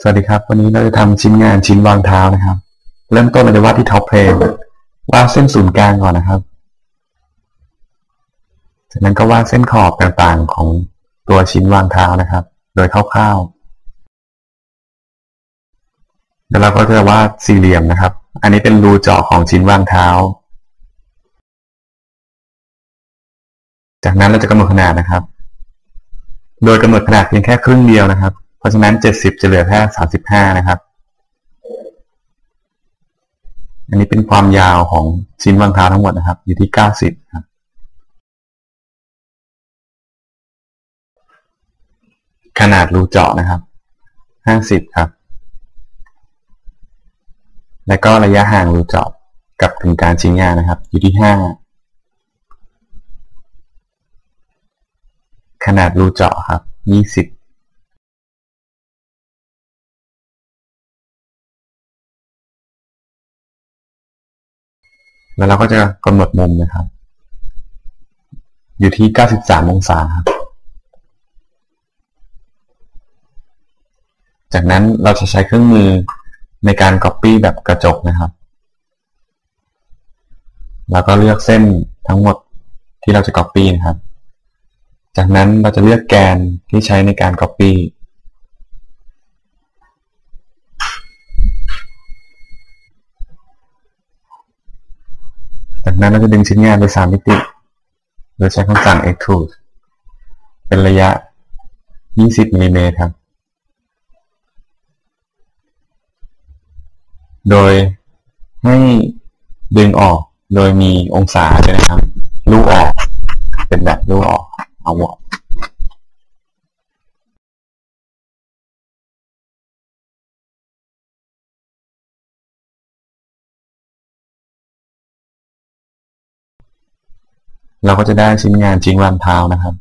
สวัสดีครับ วันนี้เราจะทำชิ้นงานชิ้นวางเท้านะครับ เริ่มต้นเราจะวาดที่ท็อปเพลนวาดเส้นศูนย์กลางก่อนนะครับ จากนั้นก็วาดเส้นขอบต่างๆของตัวชิ้นวางเท้านะครับ โดยคร่าวๆแล้วเราก็จะวาดสี่เหลี่ยมนะครับ อันนี้เป็นรูเจาะของชิ้นวางเท้า จากนั้นเราจะกำหนดขนาดนะครับ โดยกำหนดขนาดเพียงแค่ครึ่งเดียวนะครับ ราะฉะนั้น70จะเหลือแค่35นะครับ อันนี้เป็นความยาวของชิ้นวางเท้าทั้งหมดนะครับ อยู่ที่90ครับ ขนาดรูเจาะนะครับ50ครับ และก็ระยะห่างรูเจาะกับถึงการชิ้นงานนะครับ อยู่ที่5ขนาดรูเจาะครับ20 แล้วเราก็จะกำหนดมุมนะครับ อยู่ที่ 93 องศาครับจากนั้นเราจะใช้เครื่องมือในการ Copy แบบกระจกนะครับ แล้วก็เลือกเส้นทั้งหมดที่เราจะ Copy นะครับ จากนั้นเราจะเลือกแกนที่ใช้ในการ Copy จากนั้นเราจะดึงชิ้นงานไปสามมิติ โดยใช้คำสั่ง extrude เป็นระยะ 20มิลลิเมตรครับ โดยให้ดึงออกโดยมีองศาด้วยนะครับ ลูกออก เป็นแบบลูกออก เอาออก เราก็จะได้ชิ้นงานชิ้นวานเท้านะครับ